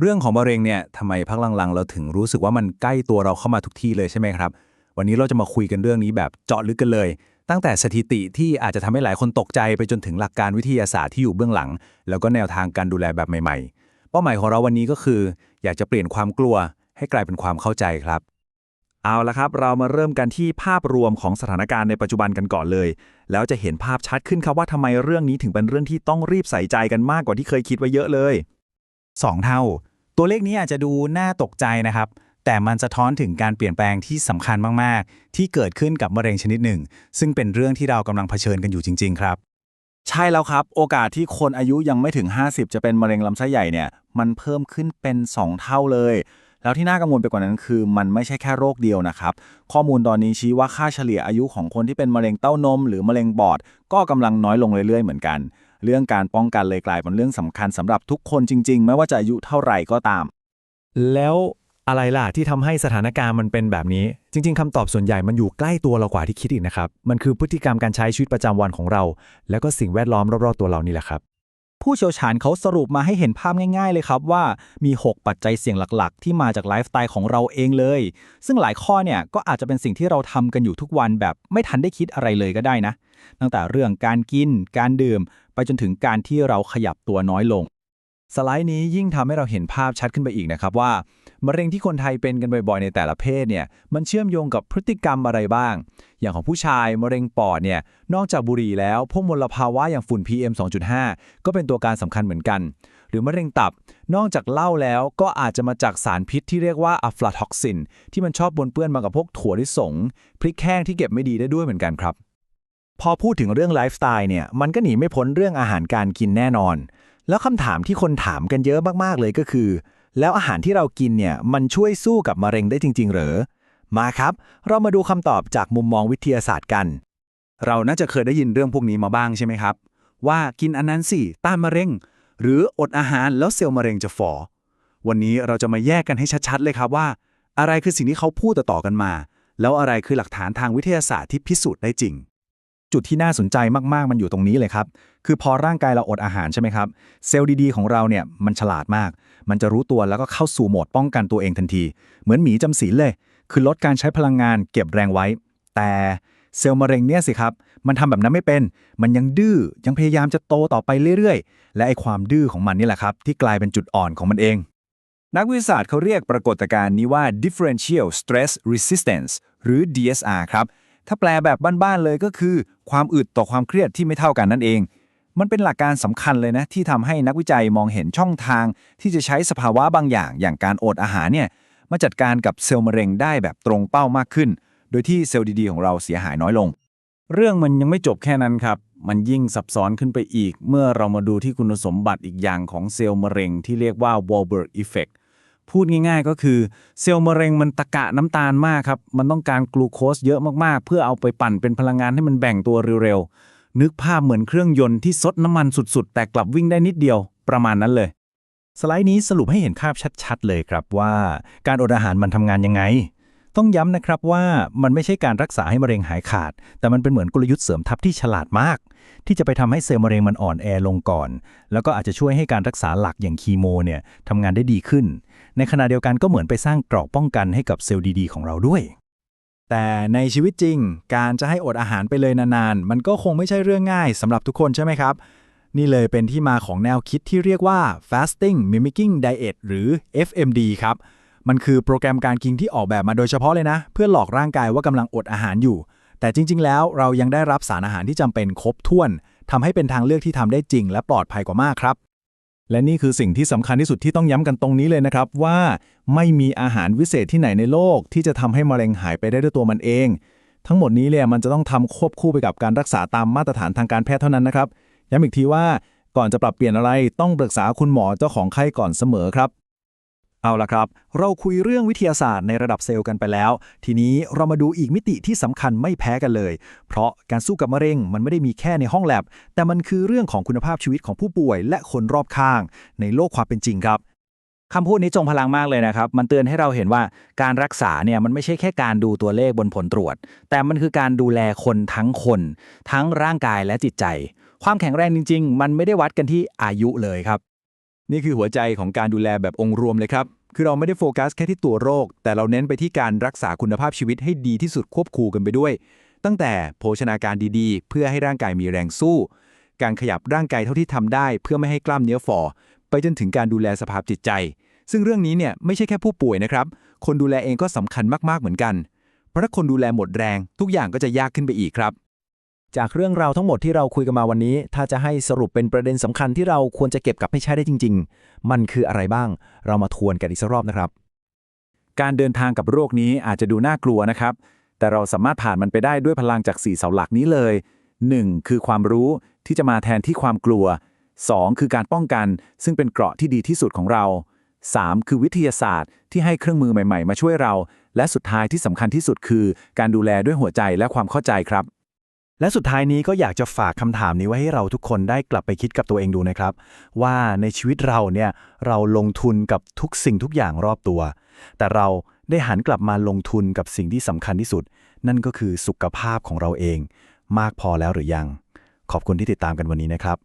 เรื่องของมะเร็งเนี่ยทำไมพักหลังๆ เราถึงรู้สึกว่ามันใกล้ตัวเราเข้ามาทุกที่เลยใช่ไหมครับ วันนี้เราจะมาคุยกันเรื่องนี้แบบเจาะลึกกันเลย ตั้งแต่สถิติที่อาจจะทำให้หลายคนตกใจไปจนถึงหลักการวิทยาศาสตร์ที่อยู่เบื้องหลัง แล้วก็แนวทางการดูแลแบบใหม่ ๆ เป้าหมายของเราวันนี้ก็คือ อยากจะเปลี่ยนความกลัว ให้กลายเป็นความเข้าใจครับ เอาละครับ เรามาเริ่มกันที่ภาพรวมของสถานการณ์ในปัจจุบันกันก่อนเลย แล้วจะเห็นภาพชัดขึ้นครับว่าทำไมเรื่องนี้ถึงเป็นเรื่องที่ต้องรีบใส่ใจกันมากกว่าที่เคยคิดไว้เยอะเลย 2 เท่า ตัวเลขนี้อาจจะดูน่าตกใจนะครับ แต่มันสะท้อนถึงการเปลี่ยนแปลงที่สำคัญมาก ๆ ที่เกิดขึ้นกับมะเร็งชนิดหนึ่ง ซึ่งเป็นเรื่องที่เรากำลังเผชิญกันอยู่จริง ๆ ครับใช่แล้วครับ โอกาสที่คนอายุยังไม่ถึง 50 จะเป็นมะเร็งลำไส้ใหญ่เนี่ย มันเพิ่มขึ้นเป็น 2 เท่าเลย แล้วที่น่ากังวลไปกว่านั้นคือ มันไม่ใช่แค่โรคเดียวนะครับ ข้อมูลตอนนี้ชี้ว่าค่าเฉลี่ยอายุของคนที่เป็นมะเร็งเต้านม หรือมะเร็งปอดก็กำลังน้อยลงเรื่อยๆเหมือนกัน เรื่องการป้องกันเลยกลายเป็นเรื่องสำคัญสำหรับทุกคนจริง ๆ ไม่ว่าจะอายุเท่าไหร่ก็ตาม แล้วอะไรล่ะที่ทำให้สถานการณ์มันเป็นแบบนี้ จริง ๆคำตอบส่วนใหญ่มันอยู่ใกล้ตัวเรากว่าที่คิดอีกนะครับ มันคือพฤติกรรมการใช้ชีวิตประจำวันของเรา แล้วก็สิ่งแวดล้อมรอบๆตัวเรานี่แหละครับ ผู้เชี่ยวชาญเขาสรุปมาให้เห็นภาพง่าย ๆ เลยครับว่ามี 6 ปัจจัยเสี่ยงหลักๆ ที่มาจากไลฟ์สไตล์ของเราเองเลย ซึ่งหลายข้อเนี่ยก็อาจจะเป็นสิ่งที่เราทำกันอยู่ทุกวันแบบไม่ทันได้คิดอะไรเลยก็ได้นะ ตั้งแต่เรื่องการกิน การดื่ม ไปจนถึงการที่เราขยับตัวน้อยลง สไลด์นี้ยิ่งทำให้เราเห็นภาพชัดขึ้นไปอีกนะครับว่ามะเร็งที่คนไทยเป็นกันบ่อยๆ ในแต่ละเพศเนี่ยมันเชื่อมโยงกับพฤติกรรมอะไรบ้าง อย่างของผู้ชายมะเร็งปอดเนี่ยนอกจากบุหรี่แล้ว พวกมลภาวะอย่างฝุ่น PM 2.5 ก็เป็นตัวการสำคัญเหมือนกัน หรือมะเร็งตับ นอกจากเหล้าแล้วก็อาจจะมาจากสารพิษที่เรียกว่าอะฟลาท็อกซิน ที่มันชอบบนเปื้อนมากับพวกถั่วลิสงพริกแห้งที่เก็บไม่ดีได้ด้วยเหมือนกันครับพอพูดถึงเรื่องไลฟ์สไตล์เนี่ยมันก็หนีไม่พ้นเรื่องอาหารการกินแน่นอน แล้วคำถามที่คนถามกันเยอะมากๆเลยก็คือ แล้วอาหารที่เรากินเนี่ยมันช่วยสู้กับมะเร็งได้จริงๆเหรอมาครับ เรามาดูคำตอบจากมุมมองวิทยาศาสตร์กัน เราน่าจะเคยได้ยินเรื่องพวกนี้มาบ้างใช่ไหมครับ ว่ากินอันนั้นสิต้านมะเร็ง หรืออดอาหารแล้วเซลล์มะเร็งจะฝ่อวันนี้เราจะมาแยกกันให้ชัดๆเลยครับว่า อะไรคือสิ่งที่เขาพูดต่อๆกันมา แล้วอะไรคือหลักฐานทางวิทยาศาสตร์ที่พิสูจน์ได้จริง จุดที่น่าสนใจมากๆ มันอยู่ตรงนี้เลยครับ คือพอร่างกายเราอดอาหารใช่ไหมครับ เซลล์ดีๆ ของเราเนี่ยมันฉลาดมาก มันจะรู้ตัวแล้วก็เข้าสู่โหมดป้องกันตัวเองทันที เหมือนหมีจำศีลเลย คือลดการใช้พลังงานเก็บแรงไว้ แต่เซลล์มะเร็งเนี่ยสิครับ มันทำแบบนั้นไม่เป็น มันยังดื้อ ยังพยายามจะโตต่อไปเรื่อยๆ และไอความดื้อของมันนี่แหละครับ ที่กลายเป็นจุดอ่อนของมันเอง นักวิทยาศาสตร์เขาเรียกปรากฏการณ์นี้ว่า differential stress resistance หรือ DSR ครับ ถ้าแปลแบบบ้านๆเลยก็คือ ความอึดต่อความเครียดที่ไม่เท่ากันนั่นเอง มันเป็นหลักการสำคัญเลยนะ ที่ทำให้นักวิจัยมองเห็นช่องทาง ที่จะใช้สภาวะบางอย่าง อย่างการอดอาหารเนี่ยมาจัดการกับเซลล์มะเร็งได้แบบตรงเป้ามากขึ้น โดยที่เซลล์ดีๆ ของเราเสียหายน้อยลง เรื่องมันยังไม่จบแค่นั้นครับ มันยิ่งซับซ้อนขึ้นไปอีก เมื่อเรามาดูที่คุณสมบัติอีกอย่างของเซลล์มะเร็งที่เรียกว่า Warburg Effect พูดง่ายๆ ก็คือเซลล์มะเร็งมันตะกะน้ำตาลมากครับ มันต้องการกลูโคสเยอะมากๆ เพื่อเอาไปปั่นเป็นพลังงานให้มันแบ่งตัวเร็วๆ นึกภาพเหมือนเครื่องยนต์ที่ซดน้ำมันสุดๆ แต่กลับวิ่งได้นิดเดียว ประมาณนั้นเลย สไลด์นี้สรุปให้เห็นภาพชัดๆ เลยครับว่า การอดอาหารมันทำงานยังไง ต้องย้ำนะครับว่ามันไม่ใช่การรักษาให้มะเร็งหายขาด แต่มันเป็นเหมือนกลยุทธ์เสริมทัพที่ฉลาดมาก ที่จะไปทำให้เซลล์มะเร็งมันอ่อนแอลงก่อน แล้วก็อาจจะช่วยให้การรักษาหลักอย่างคีโมเนี่ยทำงานได้ดีขึ้น ในขณะเดียวกันก็เหมือนไปสร้างเกราะป้องกันให้กับเซลล์ดีๆ ของเราด้วย แต่ในชีวิตจริง การจะให้อดอาหารไปเลยนานๆ มันก็คงไม่ใช่เรื่องง่ายสำหรับทุกคนใช่ไหมครับ นี่เลยเป็นที่มาของแนวคิดที่เรียกว่า fasting mimicking diet หรือ FMD ครับมันคือโปรแกรมการกินที่ออกแบบมาโดยเฉพาะเลยนะ เพื่อหลอกร่างกายว่ากำลังอดอาหารอยู่ แต่จริง ๆ แล้วเรายังได้รับสารอาหารที่จำเป็นครบถ้วนทำให้เป็นทางเลือกที่ทำได้จริงและปลอดภัยกว่ามากครับ และนี่คือสิ่งที่สำคัญที่สุดที่ต้องย้ำกันตรงนี้เลยนะครับ ว่าไม่มีอาหารวิเศษที่ไหนในโลก ที่จะทำให้มะเร็งหายไปได้ด้วยตัวมันเอง ทั้งหมดนี้เนี่ยมันจะต้องทำควบคู่ไปกับการรักษาตามมาตรฐานทางการแพทย์เท่านั้นนะครับย้ำอีกทีว่าก่อนจะปรับเปลี่ยนอะไรต้องปรึกษาคุณหมอเจ้าของไข้ก่อนเสมอครับ เอาละครับ เราคุยเรื่องวิทยาศาสตร์ในระดับเซลล์กันไปแล้ว ทีนี้เรามาดูอีกมิติที่สำคัญไม่แพ้กันเลย เพราะการสู้กับมะเร็งมันไม่ได้มีแค่ในห้องแลบ แต่มันคือเรื่องของคุณภาพชีวิตของผู้ป่วย และคนรอบข้าง ในโลกความเป็นจริงครับคำพูดนี้จงพลังมากเลยนะครับ มันเตือนให้เราเห็นว่าการรักษาเนี่ยมันไม่ใช่แค่การดูตัวเลขบนผลตรวจ แต่มันคือการดูแลคนทั้งคน ทั้งร่างกายและจิตใจ ความแข็งแรงจริง ๆ มันไม่ได้วัดกันที่อายุเลยครับ นี่คือหัวใจของการดูแลแบบองค์รวมเลยครับ คือเราไม่ได้โฟกัสแค่ที่ตัวโรค แต่เราเน้นไปที่การรักษาคุณภาพชีวิตให้ดีที่สุดควบคู่กันไปด้วย ตั้งแต่โภชนาการดีๆ เพื่อให้ร่างกายมีแรงสู้ การขยับร่างกายเท่าที่ทำได้ เพื่อไม่ให้กล้ามเนื้อฝ่อ ไปจนถึงการดูแลสภาพจิตใจ ซึ่งเรื่องนี้เนี่ยไม่ใช่แค่ผู้ป่วยนะครับ คนดูแลเองก็สำคัญมากๆเหมือนกัน เพราะถ้าคนดูแลหมดแรง ทุกอย่างก็จะยากขึ้นไปอีกครับ จากเรื่องราวทั้งหมดที่เราคุยกันมาวันนี้ ถ้าจะให้สรุปเป็นประเด็นสำคัญที่เราควรจะเก็บกลับให้ใช้ได้จริง ๆ มันคืออะไรบ้าง เรามาทวนกันอีกสักรอบนะครับ การเดินทางกับโรคนี้อาจจะดูน่ากลัวนะครับ แต่เราสามารถผ่านมันไปได้ด้วยพลังจาก4เสาหลักนี้เลย 1. คือความรู้ที่จะมาแทนที่ความกลัว 2. คือการป้องกัน ซึ่งเป็นเกราะที่ดีที่สุดของเรา 3. คือวิทยาศาสตร์ที่ให้เครื่องมือใหม่ ๆ มาช่วยเรา และสุดท้ายที่สำคัญที่สุดคือ การดูแลด้วยหัวใจและความเข้าใจครับ และสุดท้ายนี้ก็อยากจะฝากคำถามนี้ไว้ให้เราทุกคนได้กลับไปคิดกับตัวเองดูนะครับ ว่าในชีวิตเราเนี่ยเราลงทุนกับทุกสิ่งทุกอย่างรอบตัว แต่เราได้หันกลับมาลงทุนกับสิ่งที่สำคัญที่สุด นั่นก็คือสุขภาพของเราเอง มากพอแล้วหรือยัง ขอบคุณที่ติดตามกันวันนี้นะครับ